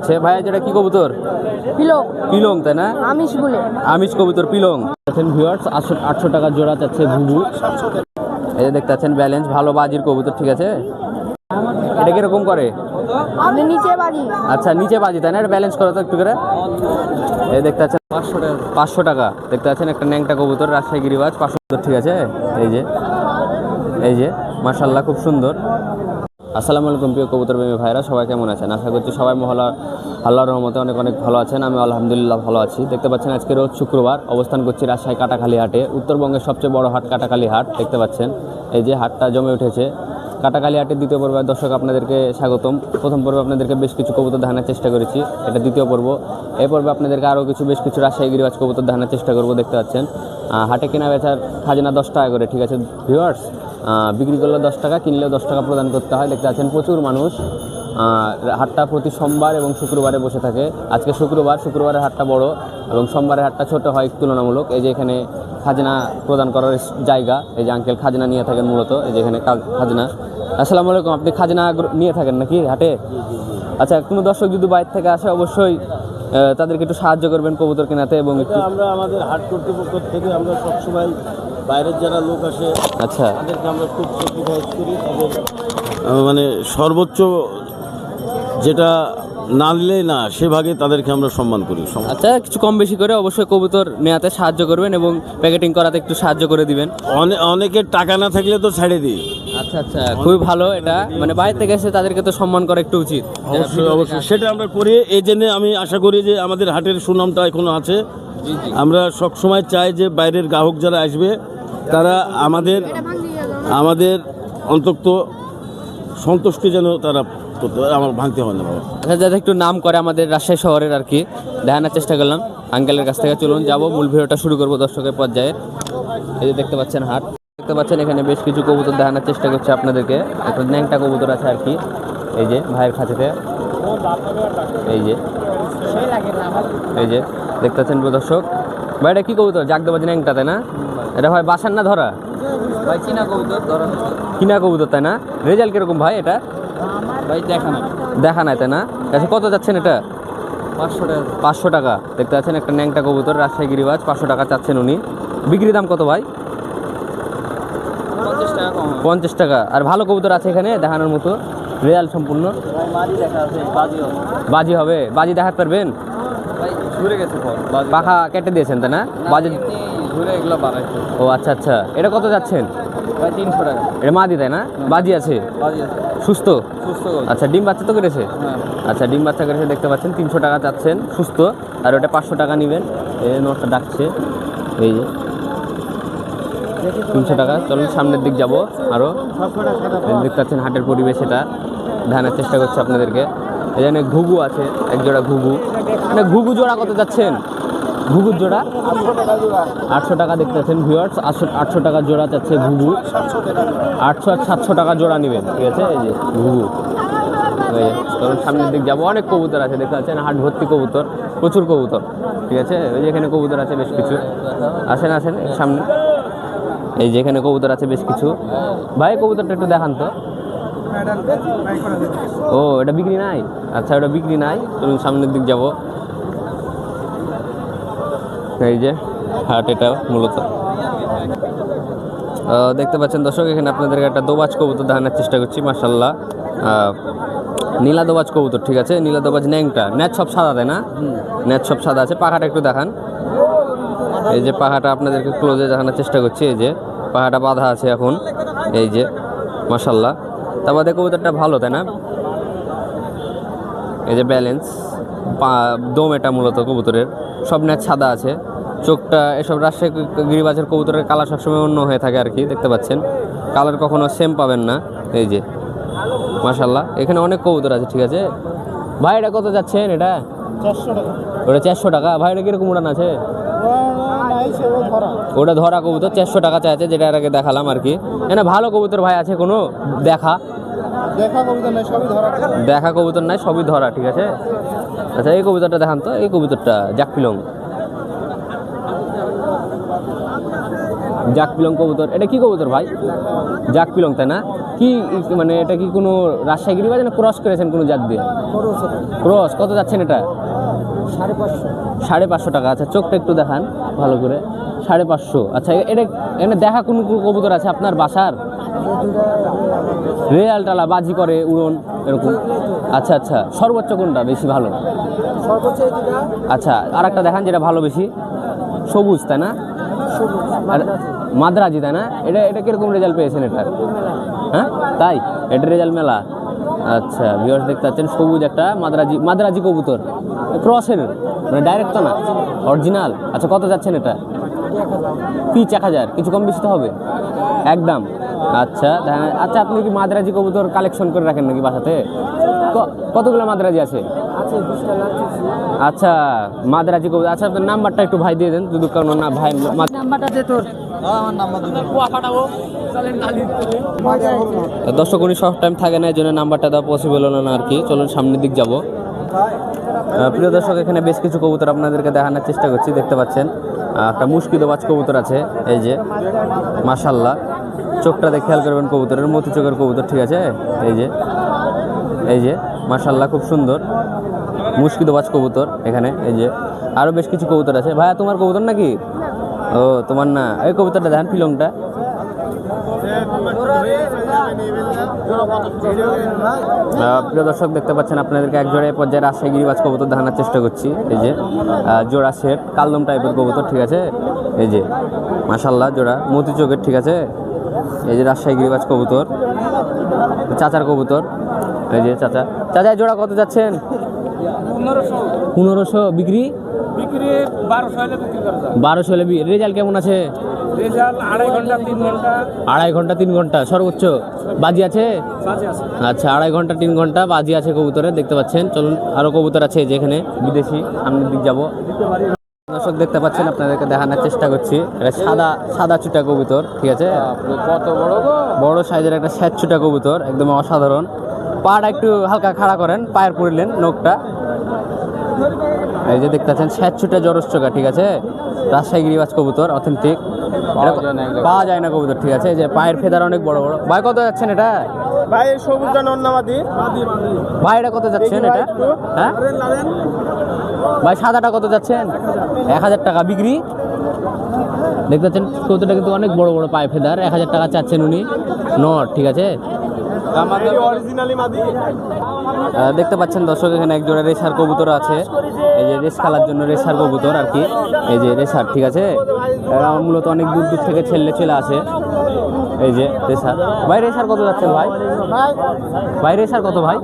আচ্ছা ভাইয়া যেটা কি কবুতর? পিলো। পিলং তাই না? আমিষ বলে। আমিষ কবুতর পিলং। আছেন ভিউয়ার্স আটশো টাকা জোড়া চাচ্ছে ঘুঘু এই যে দেখতে পাচ্ছেন ব্যালেন্স ভালো বাজির কবুতর ঠিক আছে? এটা কীরকম করে? আপনি নিচে বাজি। আচ্ছা নিচে বাজি তাই না? এটা ব্যালেন্স করো তো একটু করে। এই দেখতে পাচ্ছেন পাঁচশো টাকা। পাঁচশো টাকা দেখতে পাচ্ছেন একটা ন্যাংটা কবুতর রাজশাহী গিরিবাজ পাঁচশো ঠিক আছে? এই যে এই যে মাশাল্লাহ খুব সুন্দর। আসসালামু আলাইকুম প্রিয় কবুতর প্রেমী ভাইরা, সবাই কেমন আছেন? আশা করছি সবাই মহলা, আল্লাহর রহমতে অনেক অনেক ভালো আছেন। আমি আলহামদুলিল্লাহ ভালো আছি। দেখতে পাচ্ছেন আজকে রোজ শুক্রবার অবস্থান করছি রাজশাহী কাটাখালী হাটে। উত্তরবঙ্গের সবচেয়ে বড় হাট কাটাখালী হাট, দেখতে পাচ্ছেন। এই যে হাটটা জমে উঠেছে। কাটাখালী হাটের দ্বিতীয় পর্বে, দর্শক আপনাদেরকে স্বাগতম। প্রথম পর্বে আপনাদেরকে বেশ কিছু কবুতর দেখানোর চেষ্টা করেছি। এটা দ্বিতীয় পর্ব। এই পর্বে আপনাদেরকে আরও কিছু, বেশ কিছু রাজশাহী গিরিবাজ কবুতর দেখানোর চেষ্টা করব, দেখতে পাচ্ছেন। হাটে কেনা বেচার খাজনা দশ টাকা করে, ঠিক আছে? ভিউয়ার্স বিক্রি করলে দশ টাকা কিনলে দশ টাকা প্রদান করতে হয়। দেখতে পাচ্ছেন প্রচুর মানুষ। হাটটা প্রতি সোমবার এবং শুক্রবারে বসে থাকে। আজকে শুক্রবার, শুক্রবারের হাটটা বড় এবং সোমবারের হাটটা ছোট হয় তুলনামূলক। এই যে এখানে খাজনা প্রদান করার জায়গা, এই যে আঙ্কেল খাজনা নিয়ে থাকেন মূলত, এই যে এখানে খাজনা। আসসালামু আলাইকুম, আপনি খাজনা নিয়ে থাকেন নাকি হাটে? আচ্ছা কোনো দর্শক যদি বাইরে থেকে আসে, অবশ্যই তাদেরকে একটু সাহায্য করবেন কবুতর কেনাতে এবং একটু আমরা আমাদের হাট কর্তৃপক্ষ থেকে আমরা সবসময় বাইরের যারা লোক আসে আচ্ছা। তাদেরকে আমরা খুব স্যাক্রিফাইস করি তাদের মানে সর্বোচ্চ যেটা না নিলেই না সে ভাগে তাদেরকে আমরা সম্মান করি। আচ্ছা কিছু কম বেশি করে অবশ্যই কবুতর নেওয়াতে সাহায্য করবেন এবং প্যাকেটিং করাতে একটু সাহায্য করে দিবেন। অনে- অনেকের টাকা না থাকলে তো ছেড়ে দিই। আচ্ছা আচ্ছা খুবই ভালো এটা। মানে বাইরে থেকে এসে তাদেরকে তো সম্মান করা একটু উচিত। অবশ্যই অবশ্যই। সেটা আমরা করি। এই জন্যে আমি আশা করি যে আমাদের হাটের সুনামটা এখনও আছে। আমরা সবসময় চাই যে বাইরের গ্রাহক যারা আসবে তারা আমাদের আমাদের অন্তত সন্তুষ্টি যেন তারা করতে আমার ভাঙতে হয় না বাবা। আচ্ছা যাতে একটু নাম করে আমাদের রাজশাহী শহরের আর কি। দেখানোর চেষ্টা করলাম। আঙ্কেলের কাছ থেকে চলুন যাব। মূল ভিডিওটা শুরু করব দর্শকের পর্যায়ে। এই যে দেখতে পাচ্ছেন হাট। দেখতে পাচ্ছেন এখানে বেশ কিছু কবুতর দেখানোর চেষ্টা করছে আপনাদেরকে। একটা ন্যাংটা কবুতর আছে আর কি। এই যে ভাইয়ের কাছেতে এই যে। এই যে দেখতে পাচ্ছেন দর্শক। ভাই এটা কি কবুতর? জাগদাবাজি ন্যাংটা তাই না? এটা ভাই বাসার না ধরা? ভাই চীনা কবুতর ধরা কিনা কবুতর তাই না? রেজাল্ট কীরকম ভাই এটা? ভাই দেখা না দেখা নাই তাই না? আচ্ছা কত যাচ্ছেন এটা? পাঁচশো টাকা। পাঁচশো টাকা। দেখতে পাচ্ছেন একটা ন্যাংটা কবুতর রাজশাহী গিরিবাজ পাঁচশো টাকা চাচ্ছেন উনি। বিক্রি দাম কত ভাই? পঞ্চাশ টাকা। আর ভালো কবুতর আছে এখানে, দেখানোর মতো। রেজাল্ট সম্পূর্ণ। বাজি হবে। বাজি দেখাতে পারবেন? পাখা কেটে দিয়েছেন, তাই না? বাজি ও আচ্ছা আচ্ছা। এটা কত যাচ্ছেন? তিনশো টাকা এটা মাদি, তাই না? বাজি আছে? সুস্থ? আচ্ছা ডিম বাচ্চা তো হ্যাঁ আচ্ছা ডিম বাচ্চা করেছে, দেখতে পাচ্ছেন, তিনশো টাকা চাচ্ছেন সুস্থ। আর ওটা পাঁচশো টাকা নেবেন। এই নোটটা ডাকছে। এই যে। তিনশো টাকা। চলুন সামনের দিক যাব আরও দেখতে পাচ্ছেন হাটের পরিবেশ এটা। ধানের চেষ্টা করছে আপনাদেরকে। এখানে ঘুঘু আছে এক জোড়া ঘুঘু। মানে ঘুঘু জোড়া কত যাচ্ছেন? ঘুঘুর জোড়া? আটশো টাকা দেখতে পাচ্ছেন ভিউয়ার্স আটশো আটশো টাকা জোড়া যাচ্ছে ঘুঘু। আটশো আর সাতশো টাকা জোড়া নেবেন। ঠিক আছে? এই যে ঘুঘু। চলুন সামনের দিক যাব। অনেক কবুতর আছে, দেখতে পাচ্ছেন হাট ভর্তি কবুতর। প্রচুর কবুতর। ঠিক আছে? ওই যে এখানে কবুতর আছে বেশ কিছু। আসেন আসেন, সামনে। এই যে এখানে কবুতর আছে বেশ কিছু। ভাই, কবুতরটা একটু দেখান তো। ও, এটা বিক্রি নাই? আচ্ছা ওটা বিক্রি নাই। চলুন সামনের দিক যাব। এই যে, হাট এটা মূলত। দেখতে পাচ্ছেন দর্শক, এখানে আপনাদেরকে একটা দোবাজ কবুতর দেখানোর চেষ্টা করছি মার্শাল্লাহ নীলা দোবাজ কবুতর, ঠিক আছে? নীলা দোবাজ ন্যাংটা। ন্যাচ সব সাদা, তাই না? ন্যাচ সব সাদা আছে। পাখাটা একটু দেখান। এই যে পাখাটা আপনাদেরকে ক্লোজে দেখানোর চেষ্টা করছি, এই যে। পাখাটা বাঁধা আছে এখন এই যে মার্শাল্লাহ তা বাদে কবুতরটা ভালো তাই না? এই যে ব্যালেন্স পা দম এটা মূলত কবুতরের। সব ন্যাচ সাদা আছে। চোখটা এসব রাজশাহী গিরিবাজের কবুতরের কালার সবসময় অন্য হয়ে থাকে আর কি দেখতে পাচ্ছেন। কালার কখনো সেম পাবেন না এই যে। মাশাল্লাহ এখানে অনেক কবুতর আছে ঠিক আছে? ভাই এটা কত যাচ্ছেন এটা? চারশো টাকা। ওটা চারশো টাকা? ভাই এটা কীরকম উড়ান আছে? ওটা ধরা কবুতর চারশো টাকা চাইছে যেটা এর আগে দেখালাম আর কি। এখানে ভালো কবুতর ভাই আছে কোনো? দেখা। দেখা কবিতা নাই সবই ধরা। দেখা কবুতর নাই সবই ধরা ঠিক আছে? আচ্ছা এই কবুতরটা দেখান তো এই কবুতরটা জাকপিলং জাকপিলং কবুতর এটা কি কবুতর ভাই? জাকপিলং তাই না? কি মানে এটা কি কোনো রাজশাহী গিরিবাজ না ক্রস করেছেন কোনো জাত দিয়ে? ক্রস কত যাচ্ছেন এটা? সাড়ে পাঁচশো। সাড়ে পাঁচশো টাকা। আচ্ছা চোখটা একটু দেখান ভালো করে। সাড়ে পাঁচশো। আচ্ছা এটা এখানে দেখা কোন কবুতর আছে আপনার বাসার? রেয়াল টালা বাজি করে উড়ন এরকম। আচ্ছা আচ্ছা সর্বোচ্চ কোনটা? বেশি ভালো। আচ্ছা আর একটা দেখান যেটা ভালো বেশি। সবুজ তাই না? আর মাদ্রাজি তাই না? এটা এটা কীরকম রেজাল্ট পেয়েছেন এটা হ্যাঁ? তাই? এটা রেজাল্ট মেলা। আচ্ছা ভিউয়ার্স দেখতে পাচ্ছেন সবুজ একটা মাদ্রাজি মাদ্রাজি কবুতর। ক্রসের মানে ডাইরেক্ট তো না অরিজিনাল আচ্ছা কত যাচ্ছেন এটা? পিচ এক হাজার কিছু কম বেশি তো হবে। একদম। আচ্ছা আচ্ছা আপনি কি মাদ্রাজি কবুতর কালেকশন করে রাখেন নাকি বাসাতে? কতগুলো মাদ্রাজি আছে? আচ্ছা মাদ্রাজি কবুতর আচ্ছা আপনার নাম্বারটা একটু ভাই দিয়ে দেন যদি কোনো না ভাই নাম্বারটা তোর। দর্শক, উনি সব টাইম থাকে না, এই জন্য নাম্বারটা দেওয়া পসিবল হলো না আর কি। চলুন সামনের দিক যাব। প্রিয় দর্শক, এখানে বেশ কিছু কবুতর আপনাদেরকে দেখানোর চেষ্টা করছি, দেখতে পাচ্ছেন। একটা মুশকিদ বাজ কবুতর আছে, এই যে মাশাল্লাহ চোখটা দেখে খেয়াল করবেন কবুতরের, মতি চোখের কবুতর, ঠিক আছে? এই যে এই যে মাশাল্লাহ খুব সুন্দর। মুশকিদ বাজ কবুতর এখানে, এই যে। আরও বেশ কিছু কবুতর আছে। ভাইয়া, তোমার কবুতর নাকি? ও তোমার না এই কবিতাটা দেখেন আহ, প্রিয় দর্শক দেখতে পাচ্ছেন আপনাদেরকে এক জোড়া পর্যায়ে রাজশাহী গিরিবাজ কবুতর দেখানোর চেষ্টা করছি। এই যে জোড়া সেট কালদম টাইপের কবুতর ঠিক আছে? এই যে মাসাল্লাহ জোড়া মতি চোখের ঠিক আছে? এই যে রাজশাহী গিরিবাজ কবুতর চাচার কবুতর। এই যে চাচা চাচা জোড়া কত যাচ্ছেন? পনেরোশো বিক্রি? বিক্রি বারোশো হলে বিক্রি করা যায়। বারোশো হলে রেজাল্ট কেমন আছে? রেজাল্ট আড়াই ঘণ্টা তিন ঘণ্টা। আড়াই ঘণ্টা তিন ঘণ্টা। সর্বোচ্চ বাজি আছে? আচ্ছা আড়াই ঘণ্টা তিন ঘণ্টা বাজি আছে কবুতরে দেখতে পাচ্ছেন। চলুন আরও কবুতর আছে যেখানে বিদেশি সামনের দিক যাব। দর্শক দেখতে পাচ্ছেন আপনাদেরকে দেখানোর চেষ্টা করছি। এটা সাদা সাদা চুটা কবুতর ঠিক আছে? কত বড় বড় সাইজের একটা স্যাট চুটা কবুতর একদম অসাধারণ। পাটা একটু হালকা খাড়া করেন পায়ের পড়লেন নোকটা এই যে দেখতে পাচ্ছেন স্যাট চুটা জরস্চকা ঠিক আছে? রাজশাহী গিরিবাজ কবুতর অথেন্টিক পাওয়া যায় না কবুতর ঠিক আছে? যে পায়ের ফেদার অনেক বড় বড়। ভাই কত যাচ্ছেন এটা? ভাই সবুজটা নন্নামাদি ভাই এটা কত যাচ্ছেন এটা? হ্যাঁ? ভাই সাদাটা কত যাচ্ছেন? এক হাজার টাকা। বিক্রি। দেখতে পাচ্ছেন কৌতোটা কিন্তু অনেক বড় বড় পায়ে ফেদার। এক হাজার টাকা চাচ্ছেন উনি। নট ঠিক আছে? দেখতে পাচ্ছেন দর্শক এখানে এক জোড়া রেসার কবুতর আছে। এই যে রেস খেলার জন্য রেসার কবুতর আর কি। এই যে রেসার ঠিক আছে? মূলত অনেক দূর দূর থেকে ছেলে চলে আসে। এই যে রেসার। ভাই রেসার কত যাচ্ছেন ভাই? ভাই। রেসার কত ভাই?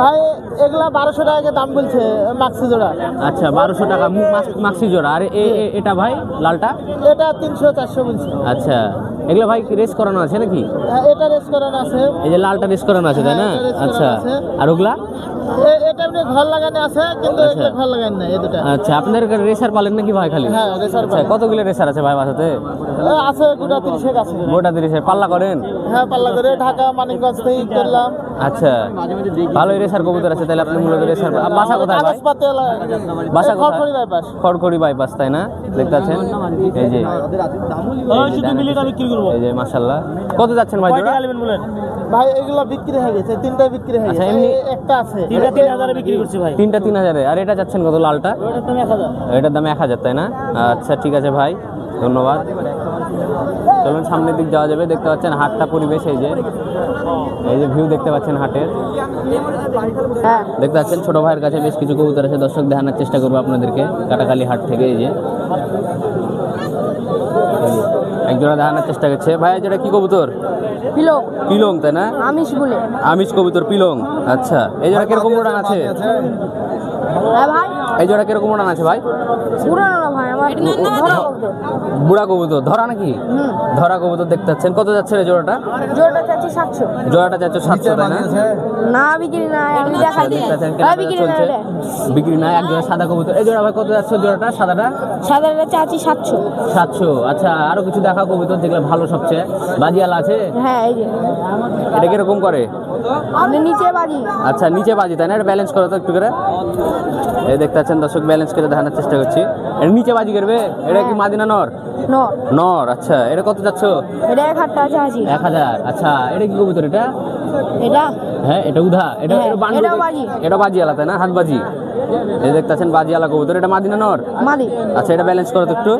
ভাই এগুলা বারোশো টাকা দাম বলছে মাক্সি জোড়া। আচ্ছা বারোশো টাকা মাক্স- জোড়া। আর এটা ভাই লালটা? এটা তিনশো চারশো বলছে। আচ্ছা। এগুলো ভাই রেস করানো আছে নাকি? হ্যাঁ, এটা রেস করানো আছে। এই যে লালটা রেস করানো আছে তাই না? হ্যাঁ, আচ্ছা। আর ওগুলা? এ- এটা ঘর লাগানো আছে কিন্তু আচ্ছা। এটা ঘর লাগানো নাই এই দুটা। আচ্ছা আপনাদের রেসার পালেন নাকি ভাই খালি? হ্যাঁ, রেসার আচ্ছা পালেন। কতগুলো রেসার আছে ভাই বাসাতে? আছে গোটা আছে। গোটা তিরিশের পাল্লা করেন? হ্যাঁ পাল্লা করে ঢাকা মানিকগঞ্জ থেকে করলাম। আচ্ছা। ভালোই রেসার কবুতর আছে তাহলে আপনি মূলত রেসার বাসা কোথায় ভাই? বাসা খড়খড়ি বাইপাস খড়খড়ি বাইপাস তাই না? দেখতে পাচ্ছেন এই যে। এই যে দেখেন। মাশাল্লাহ কত যাচ্ছেন ভাই জোড়া? ভাই এগুলো বিক্রি হয়ে গেছে তিনটা বিক্রি হয়ে আচ্ছা, গেছে। এমনি- একটা আছে। তিনটা তিন হাজারে বিক্রি করছি ভাই। তিনটা তিন হাজারে। আর এটা যাচ্ছেন কত লালটা? ওটার দাম এক হাজার। এটার দাম এক হাজার তাই না? আচ্ছা ঠিক আছে ভাই। ধন্যবাদ। চলুন সামনের দিক যাওয়া যাবে। দেখতে পাচ্ছেন হাটটা পরিবেশ এই যে। এই যে ভিউ দেখতে পাচ্ছেন হাটের। হ্যাঁ। দেখতে পাচ্ছেন ছোট ভাইয়ের কাছে বেশ কিছু কবুতর আছে। দর্শক দেখানোর চেষ্টা করব আপনাদেরকে। কাটাকালি হাট থেকে এই যে। এই যে, এক জোড়া দেখানোর চেষ্টা করছে। ভাই যেটা কি কবুতর? কিলো পিলং তাই না? আমিষ বলে। আমিষ কবুতর পিলং। আচ্ছা এই জোড়া কীরকম উড়ান আছে? হ্যাঁ এই জোড়া কীরকম উড়ান আছে ভাই? পুরানো বুড়া কবুতর ধরা নাকি? হুম। ধরা কবুতর দেখতে পাচ্ছেন। কত যাচ্ছে রে জোড়াটা? জোরটা চাচ্ছি সাতশো। জোড়াটা যাচ্ছে সাতশো তাই না? না বিক্রি না দেখা আচ্ছা, দেখতে পাচ্ছেন ভাই বিক্রি না চলছে বিক্রি না এক জোড়া সাদা কবুতর। এই জোড়া ভাই কত যাচ্ছে জোড়াটা সাদাটা? সাদাটা চাচ্ছি সাতশো। সাতশো। আচ্ছা আরও কিছু দেখা কবুতর দেখলে ভালো সবচেয়ে। বাজিয়াল আছে? হ্যাঁ এই যে। এটা কীরকম করে? আমি নিচে বাজি। আচ্ছা নিচে বাজি তাই না? এটা ব্যালেন্স করো তো একটু করে। এই দেখতে পাচ্ছেন দর্শক ব্যালেন্স করে দেখানোর চেষ্টা করছি। এটা নিচে বাজি করবে? এটা কি মাদিনা নর? নর। আচ্ছা। এটা কত যাচ্ছ? এটা এক হাজার এক হাজার। আচ্ছা এটা কি কবুতর এটা? এটা? হ্যাঁ এটা উধা। এটা হ্যাঁ, এটা বাজি। এটা বাজি না? হাত বাজি এই দেখতে পাচ্ছেন বাজি আলা কবুতর। এটা মাদিনা নর? মাদি। আচ্ছা এটা ব্যালেন্স করো তো একটু।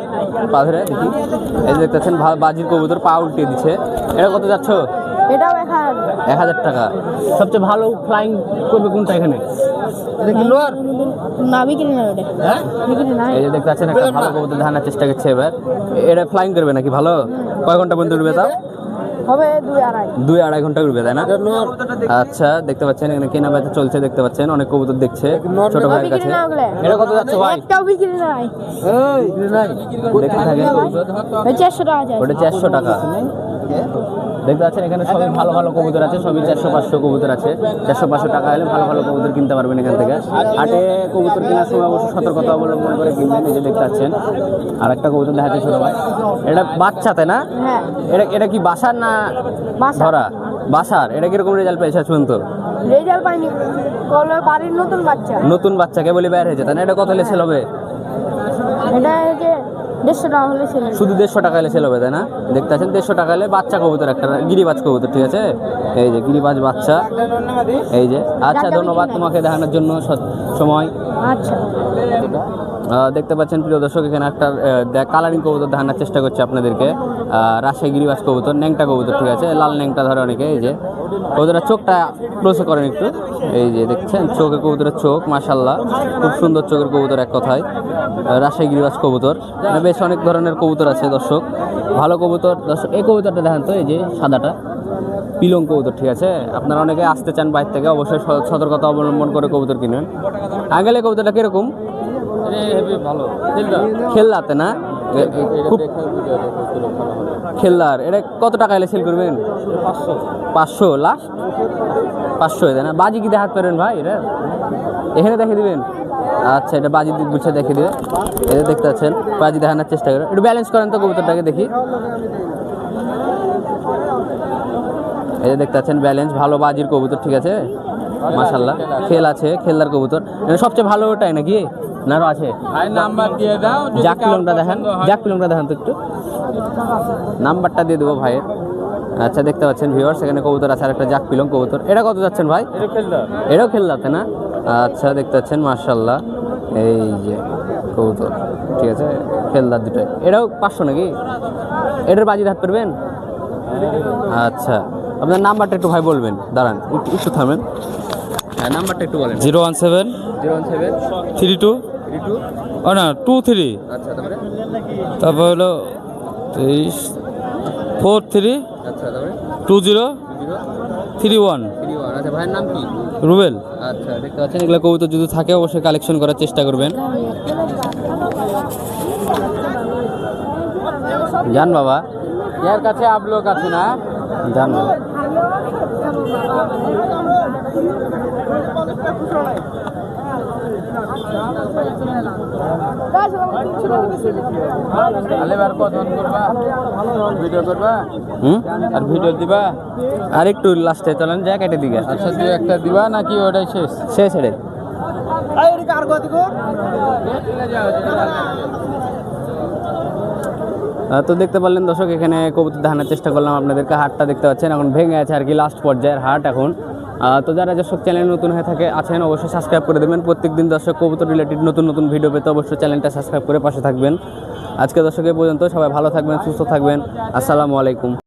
পা ধরে দেখি। এই দেখতে পাচ্ছেন বাজির কবুতর পা উল্টে দিচ্ছে। এটা কত যাচ্ছ? এটাও এক হাজার। এক হাজার টাকা। সবচেয়ে ভালো ফ্লাইং করবে কোনটা এখানে? না বিক্রি না ওটা। হ্যাঁ? বিক্রি না। এই যে দেখতে পাচ্ছেন একটা ভালো কবুতর চেষ্টা করছে এবার। এটা ফ্লাইং করবে নাকি? ভালো? কয় ঘণ্টা পর্যন্ত উঠবে তাও? হবে দুই আড়াই। দুই আড়াই ঘণ্টা উঠবে তাই না? আচ্ছা দেখতে পাচ্ছেন এখানে কেনা বেচা চলছে দেখতে পাচ্ছেন অনেক কবুতর দেখছে ছোট ভাইয়ের কাছে। এটা কত যাচ্ছে ভাই? একটাও বিক্রি নাই। দেখতে থাকেন। ওই চারশো টাকা ওটা চারশো টাকা। দেখতে পাচ্ছেন এখানে সবই ভালো ভালো কবুতর আছে সবই চারশো পাঁচশো কবুতর আছে। চারশো পাঁচশো টাকা হলে ভালো ভালো কবুতর কিনতে পারবেন এখান থেকে। হাটে কবুতর কেনার সময় অবশ্যই সতর্কতা অবলম্বন করে কিনবেন এই যে দেখতে পাচ্ছেন। আর একটা কবুতর দেখাচ্ছে ছোট ভাই। এটা বাচ্চাতে না? হ্যাঁ। এটা এটা কি বাসার না। ধরা? বাসার। এটা কীরকম রেজাল্ট পেয়েছে শুনুন তো রেজাল্ট পাইনি। কলে বাড়ির নতুন বাচ্চা। নতুন বাচ্চাকে বলে বের হয়েছে তাই না? এটা কত হলে সেল হবে? এটা হচ্ছে দেড়শো টাকা হলে ছিল শুধু দেড়শো টাকা হলে সেল হবে তাই না? দেখতে আছেন দেড়শো টাকা হলে বাচ্চা কবুতর একটা গিরিবাজ কবুতর ঠিক আছে? এই যে গিরিবাজ বাচ্চা। এই যে আচ্ছা ধন্যবাদ তোমাকে দেখানোর জন্য সময়। আচ্ছা। দেখতে পাচ্ছেন প্রিয় দর্শক, এখানে একটা কালারিং কবুতর দেখানোর চেষ্টা করছে আপনাদেরকে। রাজশাহী গিরিবাজ কবুতর, ন্যাংটা কবুতর, ঠিক আছে? লাল ন্যাংটা ধরে অনেকে, এই যে। কবুতরের চোখটা ক্লোজে করেন একটু। এই যে দেখছেন, চোখে কবুতরের চোখ মাশাল্লাহ খুব সুন্দর চোখের কবুতর এক কথায়। রাজশাহী গিরিবাজ কবুতর। বেশ অনেক ধরনের কবুতর আছে দর্শক। ভালো কবুতর, দর্শক, এই কবুতরটা দেখেন তো, এই যে সাদাটা। পিলং কবুতর, ঠিক আছে? আপনারা অনেকে আসতে চান বাইরে থেকে, অবশ্যই সতর্কতা অবলম্বন করে কবুতর কিনবেন আগেলে কবুতরটা কীরকম? খেললাতে না? খুব খেললার। এটা কত টাকা এলে সেল করবেন? পাঁচশো। লাস্ট পাঁচশো তাই না? বাজি কি দেখাতে পারেন ভাই? এটা? এখানে দেখে দিবেন। আচ্ছা এটা বাজি গুছে দেখে দিবে। এটা দেখতে পাচ্ছেন। বাজি দেখানোর চেষ্টা করেন একটু ব্যালেন্স করেন তো কবুতরটাকে দেখি। এই যে দেখতে পাচ্ছেন ব্যালেন্স ভালো বাজির কবুতর ঠিক আছে? মাশাল্লাহ খেল আছে খেলদার কবুতর। এটা সবচেয়ে ভালো ওটাই নাকি? না আছে। ভাই নাম্বার দিয়ে দাও কারোর পিলংটা দেখান। হয়। পিলংটা দেখান তো একটু। নাম্বারটা দিয়ে দেবো ভাইয়ের। আচ্ছা দেখতে পাচ্ছেন ভিউয়ার্স এখানে কবুতর আছে আর একটা জাক পিলং কবুতর। এটা কত যাচ্ছেন ভাই? এটাও খেললাতে না? আচ্ছা দেখতে পাচ্ছেন মার্শাল্লাহ এই যে কবুতর ঠিক আছে? খেলদার দুটোই। এটাও পাঁচশো নাকি? এটার বাজি হাত পারবেন আচ্ছা আপনার নাম্বারটা একটু ভাই বলবেন দাঁড়ান একটু একটু থামেন। হ্যাঁ নাম্বারটা একটু বলেন। Zero one seven zero one seven three two ও না টু থ্রি আচ্ছা তারপর? হলো তেইশ ফোর থ্রি আচ্ছা two zero three one three one আচ্ছা ভাইয়ের নাম কি? রুবেল। আচ্ছা দেখতে পাচ্ছেন এগুলো কবুতর যদি থাকে অবশ্যই কালেকশন করার চেষ্টা করবেন। যান বাবা এর কাছে আপলোক আছে না? যান বাবা তাহলে এবার কতক্ষণ করবা ভিডিও করবা হুম আর ভিডিও দিবা? আর একটু লাস্টে চলেন জ্যাকেটের দিকে। আচ্ছা একটা দিবা নাকি ওটাই শেষ? শেষ ছেড়ে তো দেখতে পারলেন দর্শক এখানে কবুতর ধানের চেষ্টা করলাম আপনাদেরকে হাটটা দেখতে পাচ্ছেন এখন ভেঙে আছে আর কি লাস্ট পর্যায়ের হাট এখন। তো যারা দর্শক চ্যানেল নতুন হয়ে থাকে, আছেন, অবশ্যই সাবস্ক্রাইব করে দেবেন। প্রত্যেকদিন দর্শক কবুতর রিলেটেড নতুন নতুন ভিডিও পেতে অবশ্যই চ্যানেলটা সাবস্ক্রাইব করে পাশে থাকবেন। আজকে দর্শকের পর্যন্ত সবাই ভালো থাকবেন, সুস্থ থাকবেন। আসসালামু আলাইকুম।